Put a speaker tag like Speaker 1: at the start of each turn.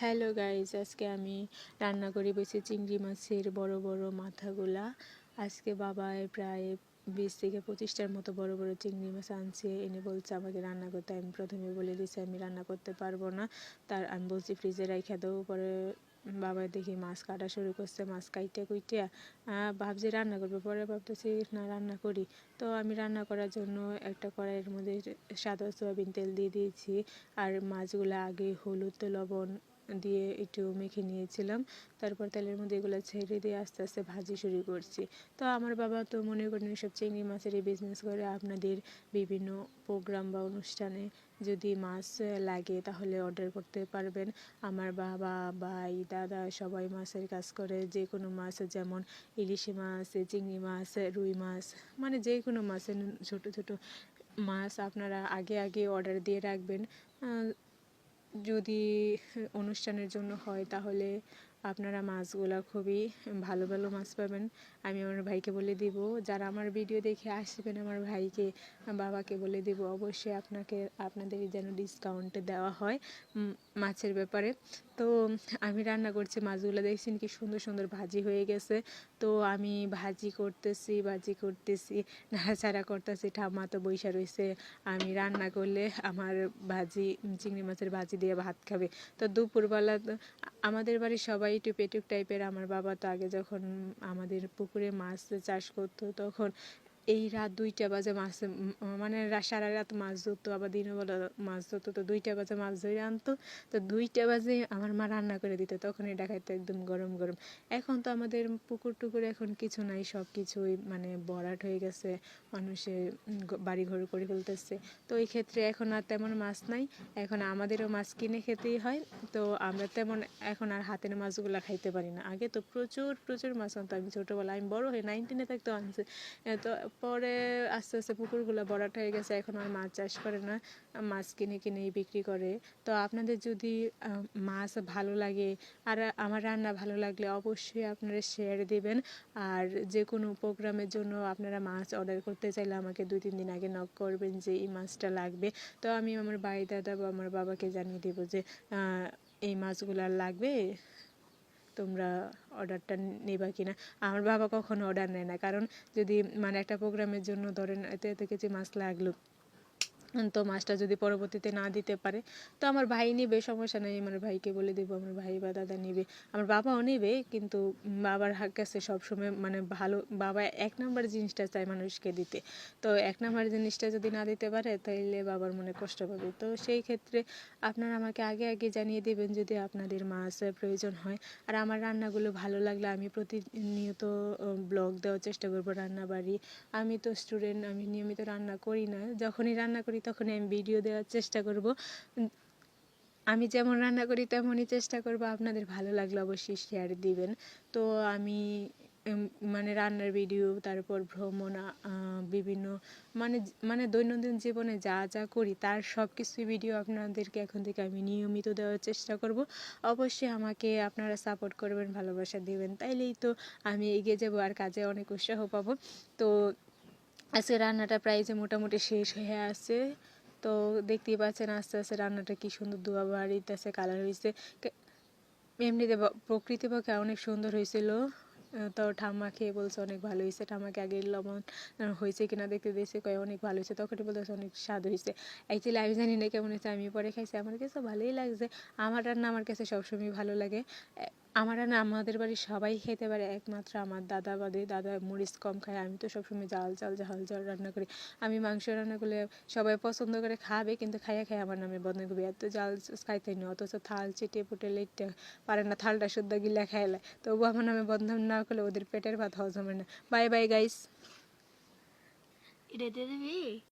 Speaker 1: Hello guys আজকে আমি রান্না করি বসে চিংড়ি মাছের বড় বড় মাথাগুলা। আজকে বাবায় প্রায় বিশ থেকে পঁচিশটার মতো বড় বড় চিংড়ি মাছ আনছে। এনে বলছে আমাকে রান্না করতে, আমি প্রথমে বলে দিয়েছি, আমি রান্না করতে পারব না। তার আমি বলছি, ফ্রিজে রাইখা দেবো পরে বাবা দেখি মাছ কাটা শুরু করছে, মাছ কাইটে কুইটে। ভাবছি রান্না করব, পরে ভাবতেছি, না, রান্না করি। তো আমি রান্না করার জন্য একটা কড়াইয়ের মধ্যে সাদা সয়াবিন তেল দিয়ে দিয়েছি। আর মাছগুলো আগে হলুদ, লবণ দিয়ে একটু মেখে নিয়েছিলাম। তারপর তেলের মধ্যে এগুলো ছেড়ে দিয়ে আস্তে আস্তে ভাজি শুরু করছি। তো আমার বাবা তো মনে করেন সব চিংড়ি মাছেরই বিজনেস করে, আপনাদের বিভিন্ন প্রোগ্রাম বা অনুষ্ঠানে যদি মাছ লাগে তাহলে অর্ডার করতে পারবেন। আমার বাবা, ভাই, দাদা সবাই মাছের কাজ করে। যে কোনো মাছ যেমন ইলিশ মাছ, চিংড়ি মাছ, রুই মাছ মানে যে কোনো মাছের ছোট ছোট মাছ আপনারা আগে আগে অর্ডার দিয়ে রাখবেন। যদি অনুষ্ঠানের জন্য হয়, তাহলে আপনারা মাছগুলো খুবই ভালো ভালো মাছ পাবেন। আমি আমার ভাইকে বলে দিব, যারা আমার ভিডিও দেখে আসবেন আমার ভাইকে, বাবাকে বলে দিব, অবশ্যই আপনাকে, আপনাদের যেন ডিসকাউন্টে দেওয়া হয় মাছের ব্যাপারে। তো আমি রান্না করছি, মাছগুলো দেখছেন কি সুন্দর সুন্দর ভাজি হয়ে গেছে। তো আমি ভাজি করতেছি ভাজি করতেছি, নাড়াচাড়া করতেছি, ঠাম্মা তো বৈশা রয়েছে আমি রান্না করলে আমার ভাজি, চিংড়ি মাছের ভাজি দিয়ে ভাত খাবে। তো দুপুরবেলা আমাদের বাড়ির সবাই একটু পেটুক টাইপের আমার বাবা তো আগে যখন আমাদের পুকুরে মাছ চাষ করতো তখন এই রাত দুইটা বাজে মাছ মানে সারা রাত মাছ ধরতো, আবার দিনবেলা মাছ ধরতো, তো দুইটা বাজে মাছ ধরে আনতো, তো দুইটা বাজে আমার মা রান্না করে দিত তখন এটা খাইতো একদম গরম গরম। এখন তো আমাদের পুকুর টুকুর এখন কিছু নাই সব কিছুই মানে বরাট হয়ে গেছে মানুষের বাড়ি ঘর করে ফেলতেছে। তো এই ক্ষেত্রে এখন আর তেমন মাছ নাই, এখন আমাদেরও মাছ কিনে খেতেই হয়, তো আমরা তেমন এখন আর হাতের মাছগুলো খাইতে পারি না। আগে তো প্রচুর প্রচুর মাছ আনতো আমি ছোটোবেলায়, আমি বড় হয়ে নাইনটিনে থাকতে আনছে তো পরে আস্তে আস্তে পুকুরগুলো বড়াট হয়ে গেছে, এখন আর মাছ চাষ করে না, মাছ কিনে কিনেই বিক্রি করে। তো আপনাদের যদি মাছ ভালো লাগে আর আমার রান্না ভালো লাগলে অবশ্যই আপনারা শেয়ার দেবেন। আর যে কোনো প্রোগ্রামের জন্য আপনারা মাছ অর্ডার করতে চাইলে আমাকে দুই, তিন দিন আগে নক করবেন যে এই মাছটা লাগবে। তো আমি আমার ভাই দাদা বা আমার বাবাকে জানিয়ে দেবো যে এই মাছগুলো লাগবে? তোমরা অর্ডারটা নেবা কি না আমার বাবা কখনো অর্ডার নেয় না। কারণ যদি মানে একটা প্রোগ্রামের জন্য ধরেন এতে এত কেজি মাছ লাগল তো মাছটা যদি পরবর্তীতে না দিতে পারে, তো আমার ভাই নেবে, সমস্যা নেই, আমার ভাইকে বলে দেবো, আমার ভাই বা দাদা নেবে। আমার বাবাও নেবে, কিন্তু বাবার হাক কাছে সবসময় মানে ভালো, বাবা এক নম্বর জিনিসটা চায় মানুষকে দিতে। তো এক নম্বর জিনিসটা যদি না দিতে পারে, তাইলে বাবার মনে কষ্ট পাবে। তো সেই ক্ষেত্রে আপনারা আমাকে আগে আগে জানিয়ে দেবেন যদি আপনাদের মাছ প্রয়োজন হয়। আর আমার রান্নাগুলো ভালো লাগলে আমি প্রতিনিয়ত ব্লগ দেওয়ার চেষ্টা করব রান্না বাড়ি আমি তো স্টুডেন্ট, আমি নিয়মিত রান্না করি না। যখনই রান্না করি তখন আমি ভিডিও দেওয়ার চেষ্টা করব। আমি যেমন রান্না করি তেমনই চেষ্টা করব। আপনাদের ভালো লাগলে অবশ্যই শেয়ার দিবেন। তো আমি মানে রান্নার ভিডিও তারপর ভ্রমণ বিভিন্ন মানে মানে দৈনন্দিন জীবনে যা যা করি তার সব কিছুই ভিডিও আপনাদেরকে এখন থেকে আমি নিয়মিত দেওয়ার চেষ্টা করব। অবশ্যই আমাকে আপনারা সাপোর্ট করবেন, ভালোবাসা দেবেন। তাইলেই তো আমি এগিয়ে যাব আর কাজে অনেক উৎসাহ পাবো। তো আজকে রান্নাটা প্রায় যে মোটামুটি শেষ হয়ে আছে। তো দেখতেই পাচ্ছেন আস্তে আস্তে রান্নাটা কি সুন্দর ধোয়া বাড়িতেছে কালার হয়েছে এমনিতে প্রকৃতি পক্ষে অনেক সুন্দর হয়েছিল তো ঠাম্মা খেয়ে বলছে অনেক ভালো হয়েছে ঠাম্মাকে আগে লবণ হয়েছে কিনা দেখতে দিয়েছে কয়ে অনেক ভালো হয়েছে তখন বলতেছে অনেক স্বাদ হয়েছে অ্যাকচুয়ালি আমি জানি না কেমন হয়েছে আমি পরে খাইছি। আমার কাছে ভালোই লাগছে। আমার রান্না আমার কাছে সবসময় ভালো লাগে। আমার রান্না আমাদের বাড়ির সবাই খেতে পারে, একমাত্র আমার দাদা বাদে, দাদা মরিচ কম খায়, আমি তো সবসময় জাল, চাল, ঝাল ঝাল রান্না করি। আমি মাংস রান্না করলে সবাই পছন্দ করে খাবে, কিন্তু খাইয়া খাই আমার নামে বদনাম করবে এত জাল খাইতে নি, অথচ থাল চেটে পুটে লেটটা পারে না, থালটা শুদ্ধ গিলা খাইলে তবু আমার নামে বদনাম না করলে ওদের পেটের ভাত হজম না। বাই বাই গাইস
Speaker 2: এটা দিবি?